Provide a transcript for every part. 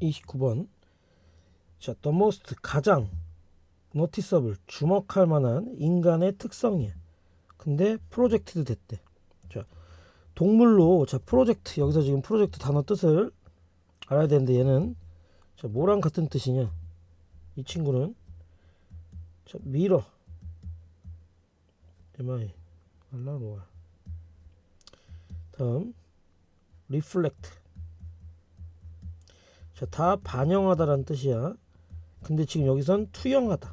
29번. 자, the most 가장 noticeable 주목할 만한 인간의 특성이야. 근데 프로젝트도 됐대. 자, 동물로 자, 프로젝트 여기서 지금 프로젝트 단어 뜻을 알아야 되는데 얘는 자, 뭐랑 같은 뜻이냐? 이 친구는 자, 미러 MI 알라로아 다음 리플렉트 자, 다 반영하다라는 뜻이야. 근데 지금 여기선 투영하다.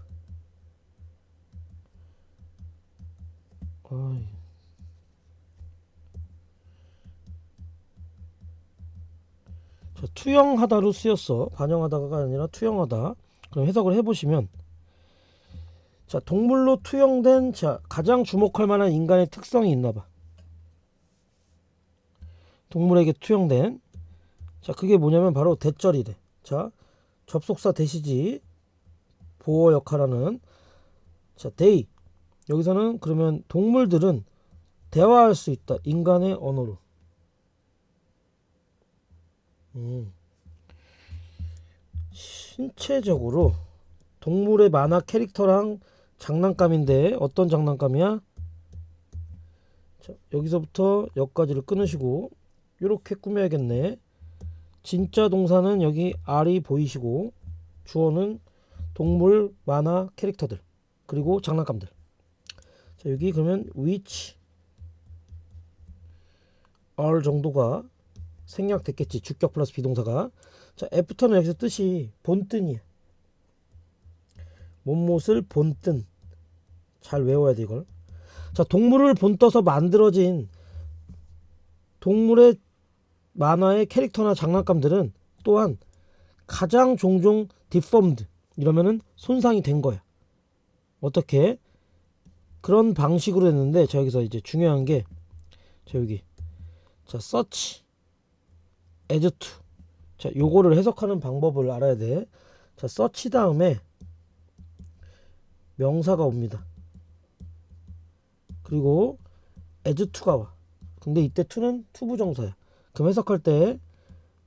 어이. 자, 투영하다로 쓰였어. 반영하다가 아니라 투영하다. 그럼 해석을 해보시면 자, 동물로 투영된 자, 가장 주목할 만한 인간의 특성이 있나 봐. 동물에게 투영된 자, 그게 뭐냐면 바로 대절이래. 자, 접속사 대시지 보호 역할하는 자, 데이. 여기서는 그러면 동물들은 대화할 수 있다. 인간의 언어로. 음. 신체적으로 동물의 만화 캐릭터랑 장난감인데 어떤 장난감이야? 자, 여기서부터 여기까지를 끊으시고 이렇게 꾸며야겠네. 진짜 동사는 여기 R이 보이시고 주어는 동물 만화 캐릭터들 그리고 장난감들. 자, 여기 그러면 which R 정도가 생략됐겠지. 주격 플러스 비동사가. 자, 애프터는 여기서 뜻이 본뜬이야. 못못을 본뜬. 잘 외워야 돼, 이걸. 자, 동물을 본떠서 만들어진 동물의 만화의 캐릭터나 장난감들은 또한 가장 종종 deformed 이러면은 손상이 된 거야. 어떻게? 그런 방식으로 했는데 자 여기서 이제 중요한 게 자 여기 자 search as to 자 요거를 해석하는 방법을 알아야 돼. 자 search 다음에 명사가 옵니다. 그리고 as to가 와. 근데 이때 to는 투부정사야. 그럼 해석할 때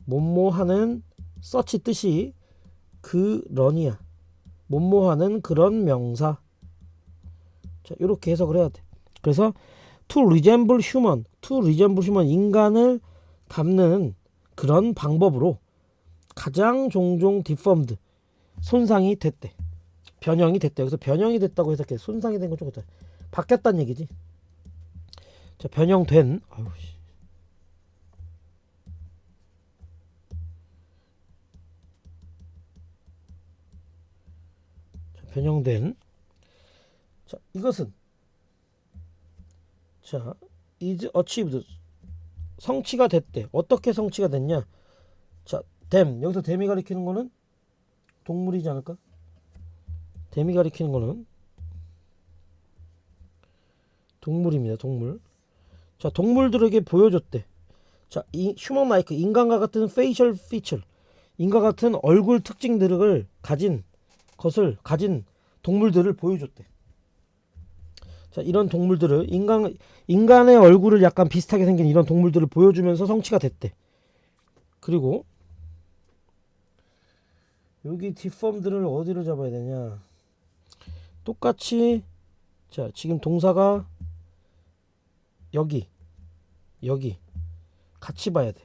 뭐뭐 하는 search 뜻이 그런이야. 뭐뭐 하는 그런 명사. 자, 이렇게 해석을 해야 돼. 그래서 to resemble human, to resemble human 인간을 닮는 그런 방법으로 가장 종종 deformed 손상이 됐대. 변형이 됐대. 여기서 변형이 됐다고 해석해. 손상이 된건좀 그렇다. 바뀌었다는 얘기지. 자, 변형된 아유 씨. 변형된 자, 이것은 자, is achieved 성취가 됐대. 어떻게 성취가 됐냐? 자, 댐 여기서 댐이 가리키는 거는 동물이지 않을까? 댐이 가리키는 거는 동물입니다. 동물. 자, 동물들에게 보여줬대. 자, 이 휴먼 마이크 인간과 같은 페이셜 피처 인과 같은 얼굴 특징들을 가진 것을 가진 동물들을 보여줬대. 자, 이런 동물들을 인간 인간의 얼굴을 약간 비슷하게 생긴 이런 동물들을 보여주면서 성취가 됐대. 그리고 여기 디펌들을 어디로 잡아야 되냐? 똑같이 자, 지금 동사가 여기 여기 같이 봐야 돼.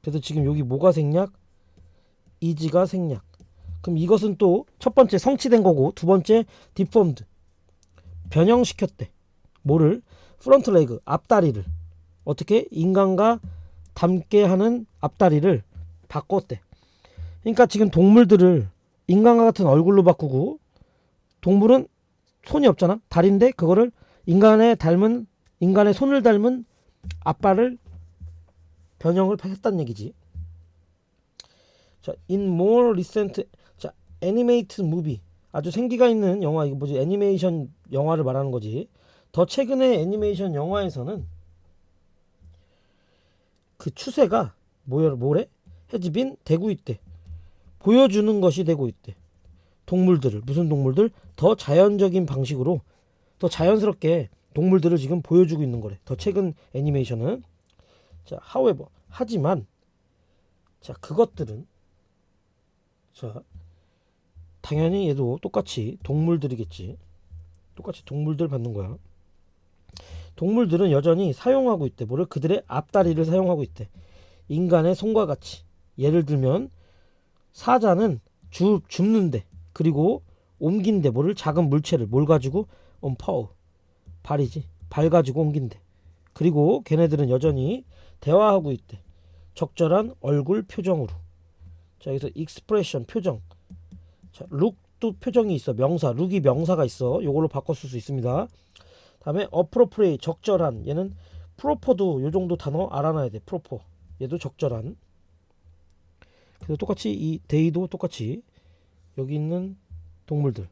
그래서 지금 여기 뭐가 생략? 이지가 생략. 그럼 이것은 또 첫 번째 성취된 거고 두 번째 디폼드 변형시켰대. 뭐를? 프론트 레그 앞다리를 어떻게 인간과 닮게 하는 앞다리를 바꿨대. 그러니까 지금 동물들을 인간과 같은 얼굴로 바꾸고 동물은 손이 없잖아. 다리인데 그거를 인간의 닮은 인간의 손을 닮은 아빠를 변형을 했다는 얘기지. 자, in more recent 자, animated movie 아주 생기가 있는 영화 이거 뭐지? 애니메이션 영화를 말하는 거지. 더 최근의 애니메이션 영화에서는 그 추세가 뭐야 뭐래? 해집인 되고 있대. 보여주는 것이 되고 있대. 동물들을 무슨 동물들 더 자연적인 방식으로 더 자연스럽게 동물들을 지금 보여주고 있는 거래. 더 최근 애니메이션은 자, however 하지만 자, 그것들은 자, 당연히 얘도 똑같이 동물들이겠지. 똑같이 동물들 받는 거야. 동물들은 여전히 사용하고 있대. 뭐를 그들의 앞다리를 사용하고 있대. 인간의 손과 같이. 예를 들면 사자는 주, 줍는데 그리고 옮긴데 뭐를 작은 물체를 뭘 가지고 엄파워 발이지 발 가지고 옮긴대. 그리고 걔네들은 여전히 대화하고 있대. 적절한 얼굴 표정으로. 자 여기서 익스프레션 표정. 자 룩도 표정이 있어 명사 룩이 명사가 있어. 요걸로 쓸수 있습니다. 다음에 어프로프레이 적절한 얘는 프로포도 요 정도 단어 알아놔야 돼. 프로포 얘도 적절한. 그래서 똑같이 이 데이도 똑같이 여기 있는 동물들